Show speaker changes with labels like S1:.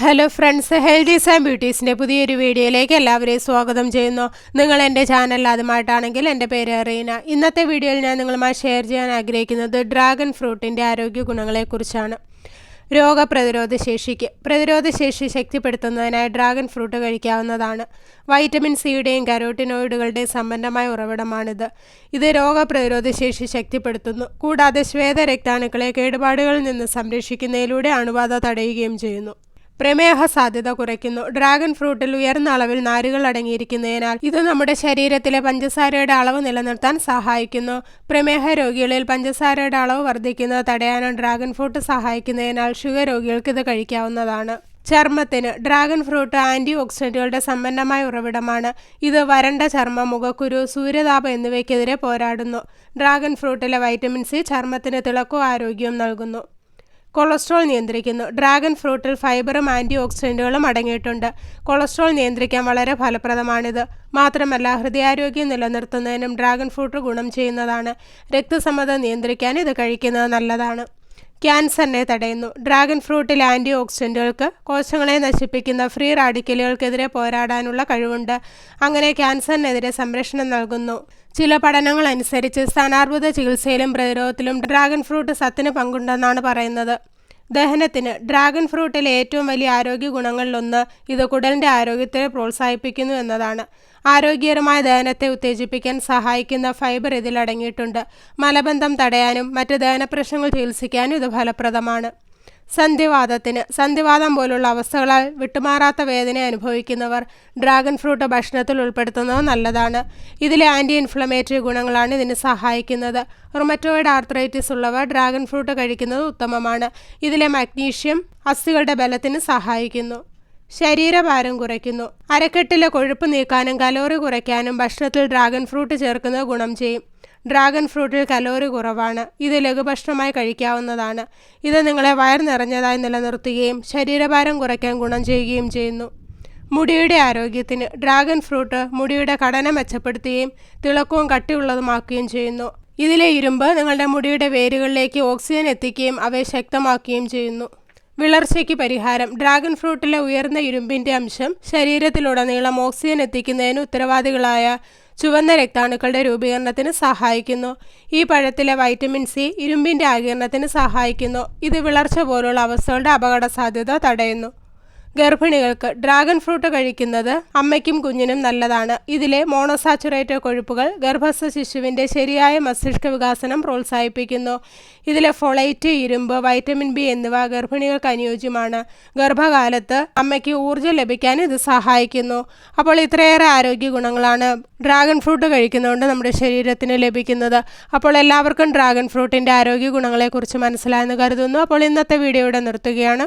S1: Hello friends healthies and ബ്യൂട്ടീസിന്റെ പുതിയൊരു വീഡിയോയിലേക്ക് എല്ലാവരെയും സ്വാഗതം ചെയ്യുന്നു. നിങ്ങൾ എന്റെ ചാനൽ ആദ്യമായിട്ടാണെങ്കിൽ എന്റെ പേര് അറീന ഇന്നത്തെ വീഡിയോയിൽ ഞാൻ നിങ്ങളുമായി ഷെയർ ചെയ്യാൻ ആഗ്രഹിക്കുന്നത് ഡ്രാഗൺ ഫ്രൂട്ടിന്റെ ആരോഗ്യ ഗുണങ്ങളെക്കുറിച്ചാണ്. രോഗപ്രതിരോധ ശേഷിക്ക്. പ്രതിരോധ ശേഷി ശക്തിപ്പെടുത്തുന്നതിനായി ഡ്രാഗൺ ഫ്രൂട്ട് കഴിക്കാവുന്നതാണ്. വൈറ്റമിൻ സിയുടെയും കരോട്ടിനോയിഡുകളുടെയും സമ്പന്നമായ ഉറവിടമാണിത്. ഇത് രോഗപ്രതിരോധ ശേഷി ശക്തിപ്പെടുത്തുന്നു. കൂടാതെ ശ്വേത രക്താണുക്കളെ കേടുപാടുകളിൽ നിന്ന് സംരക്ഷിക്കുന്നതിലൂടെ അണുബാധ തടയുകയും ചെയ്യുന്നു. പ്രമേഹ സാധ്യത കുറയ്ക്കുന്നു. ഡ്രാഗൺ ഫ്രൂട്ടിൽ ഉയർന്ന അളവിൽ നാരുകൾ അടങ്ങിയിരിക്കുന്നതിനാൽ ഇത് നമ്മുടെ ശരീരത്തിലെ പഞ്ചസാരയുടെ അളവ് നിലനിർത്താൻ സഹായിക്കുന്നു. പ്രമേഹ രോഗികളിൽ പഞ്ചസാരയുടെ അളവ് വർദ്ധിക്കുന്നത് തടയാനും ഡ്രാഗൺ ഫ്രൂട്ട് സഹായിക്കുന്നതിനാൽ ഷുഗർ രോഗികൾക്ക് ഇത് കഴിക്കാവുന്നതാണ്. ചർമ്മത്തിന് ഡ്രാഗൺ ഫ്രൂട്ട് ആന്റി ഓക്സിഡന്റുകളുടെ സമ്പന്നമായ ഉറവിടമാണ്. ഇത് വരണ്ട ചർമ്മം മുഖക്കുരു സൂര്യതാപം എന്നിവയ്ക്കെതിരെ പോരാടുന്നു. ഡ്രാഗൺ ഫ്രൂട്ടിലെ വൈറ്റമിൻ സി ചർമ്മത്തിന് തിളക്കവും ആരോഗ്യവും നൽകുന്നു. കൊളസ്ട്രോൾ നിയന്ത്രിക്കുന്നു. ഡ്രാഗൺ ഫ്രൂട്ടിൽ ഫൈബറും ആന്റി ഓക്സിഡന്റുകളും അടങ്ങിയിട്ടുണ്ട്. കൊളസ്ട്രോൾ നിയന്ത്രിക്കാൻ വളരെ ഫലപ്രദമാണിത്. മാത്രമല്ല ഹൃദയാരോഗ്യം നിലനിർത്തുന്നതിനും ഡ്രാഗൺ ഫ്രൂട്ട് ഗുണം ചെയ്യുന്നതാണ്. രക്തസമ്മതം നിയന്ത്രിക്കാൻ ഇത് കഴിക്കുന്നത് നല്ലതാണ്. ക്യാൻസറിനെ തടയുന്നു. ഡ്രാഗൺ ഫ്രൂട്ടിലെ ആന്റി ഓക്സിഡന്റുകൾക്ക് കോശങ്ങളെ നശിപ്പിക്കുന്ന ഫ്രീ റാഡിക്കലുകൾക്കെതിരെ പോരാടാനുള്ള കഴിവുണ്ട്. അങ്ങനെ ക്യാൻസറിനെതിരെ സംരക്ഷണം നൽകുന്നു. ചില പഠനങ്ങൾ അനുസരിച്ച് സ്ഥാനാർബുദ ചികിത്സയിലും പ്രതിരോധത്തിലും ഡ്രാഗൺ ഫ്രൂട്ട് സത്തിന് പങ്കുണ്ടെന്നാണ് പറയുന്നത്. ദഹനത്തിന് ഡ്രാഗൺ ഫ്രൂട്ടിലെ ഏറ്റവും വലിയ ആരോഗ്യ ഗുണങ്ങളിലൊന്ന് ഇത് കുടലിന്റെ ആരോഗ്യത്തെ പ്രോത്സാഹിപ്പിക്കുന്നു എന്നതാണ്. ആരോഗ്യകരമായ ദഹനത്തെ ഉത്തേജിപ്പിക്കാൻ സഹായിക്കുന്ന ഫൈബർ ഇതിൽ അടങ്ങിയിട്ടുണ്ട്. മലബന്ധം തടയാനും മറ്റ് ദഹന പ്രശ്നങ്ങൾ ചികിത്സിക്കാനും ഇത് ഫലപ്രദമാണ്. സന്ധിവാദത്തിന് സന്ധിവാദം പോലുള്ള അവസ്ഥകളാൽ വിട്ടുമാറാത്ത വേദന അനുഭവിക്കുന്നവർ ഡ്രാഗൺ ഫ്രൂട്ട് ഭക്ഷണത്തിൽ ഉൾപ്പെടുത്തുന്നത് നല്ലതാണ്. ഇതിലെ ആന്റി ഇൻഫ്ലമേറ്ററി ഗുണങ്ങളാണ് ഇതിന് സഹായിക്കുന്നത്. റൊമറ്റോയിഡ് ആർത്രൈറ്റിസ് ഉള്ളവർ ഡ്രാഗൺ ഫ്രൂട്ട് കഴിക്കുന്നത് ഉത്തമമാണ്. ഇതിലെ മഗ്നീഷ്യം അസ്ഥികളുടെ ബലത്തിന് സഹായിക്കുന്നു. ശരീരഭാരം കുറയ്ക്കുന്നു. അരക്കെട്ടിലെ കൊഴുപ്പ് നീക്കാനും കലോറി കുറയ്ക്കാനും ഭക്ഷണത്തിൽ ഡ്രാഗൺ ഫ്രൂട്ട് ചേർക്കുന്നത് ഗുണം ചെയ്യും. ഡ്രാഗൺ ഫ്രൂട്ടിൽ കലോറി കുറവാണ്. ഇത് ലഘുഭക്ഷണമായി കഴിക്കാവുന്നതാണ്. ഇത് നിങ്ങളെ വയർ നിറഞ്ഞതായി നിലനിർത്തുകയും ശരീരഭാരം കുറയ്ക്കാൻ ഗുണം ചെയ്യുകയും ചെയ്യുന്നു. മുടിയുടെ ആരോഗ്യത്തിന് ഡ്രാഗൺ ഫ്രൂട്ട് മുടിയുടെ ഘടന മെച്ചപ്പെടുത്തുകയും തിളക്കവും കട്ടിയുള്ളതുമാക്കുകയും ചെയ്യുന്നു. ഇതിലെ ഇരുമ്പ് നിങ്ങളുടെ മുടിയുടെ വേരുകളിലേക്ക് ഓക്സിജൻ എത്തിക്കുകയും അവയെ ശക്തമാക്കുകയും ചെയ്യുന്നു. വിളർച്ചയ്ക്ക് പരിഹാരം. ഡ്രാഗൺ ഫ്രൂട്ടിലെ ഉയർന്ന ഇരുമ്പിന്റെ അംശം ശരീരത്തിലുടനീളം ഓക്സിജൻ എത്തിക്കുന്നതിന് ഉത്തരവാദികളായ ചുവന്ന രക്താണുക്കളുടെ രൂപീകരണത്തിന് സഹായിക്കുന്നു. ഈ പഴത്തിലെ വൈറ്റമിൻ സി ഇരുമ്പിന്റെ ആകിരണത്തിന് സഹായിക്കുന്നു. ഇത് വിളർച്ച പോലുള്ള അവസ്ഥകളുടെ അപകട സാധ്യത തടയുന്നു. ഗർഭിണികൾക്ക് ഡ്രാഗൺ ഫ്രൂട്ട് കഴിക്കുന്നത് അമ്മയ്ക്കും കുഞ്ഞിനും നല്ലതാണ്. ഇതിലെ മോണോസാച്ചുറേറ്റഡ് കൊഴുപ്പുകൾ ഗർഭസ്ഥ ശിശുവിന്റെ ശരിയായ മസ്തിഷ്ക വികാസനം പ്രോത്സാഹിപ്പിക്കുന്നു. ഇതിലെ ഫൊളൈറ്റ് ഇരുമ്പ് വൈറ്റമിൻ ബി എന്നിവ ഗർഭിണികൾക്ക് അനുയോജ്യമാണ്. ഗർഭകാലത്ത് അമ്മയ്ക്ക് ഊർജം ലഭിക്കാൻ ഇത് സഹായിക്കുന്നു. അപ്പോൾ ഇത്രയേറെ ആരോഗ്യ ഗുണങ്ങളാണ് ഡ്രാഗൺ ഫ്രൂട്ട് കഴിക്കുന്നതുകൊണ്ട് നമ്മുടെ ശരീരത്തിന് ലഭിക്കുന്നത്. അപ്പോൾ എല്ലാവർക്കും ഡ്രാഗൺ ഫ്രൂട്ടിന്റെ ആരോഗ്യ ഗുണങ്ങളെക്കുറിച്ച് മനസ്സിലായെന്ന് കരുതുന്നു. അപ്പോൾ ഇന്നത്തെ വീഡിയോ ഇവിടെ നിർത്തുകയാണ്.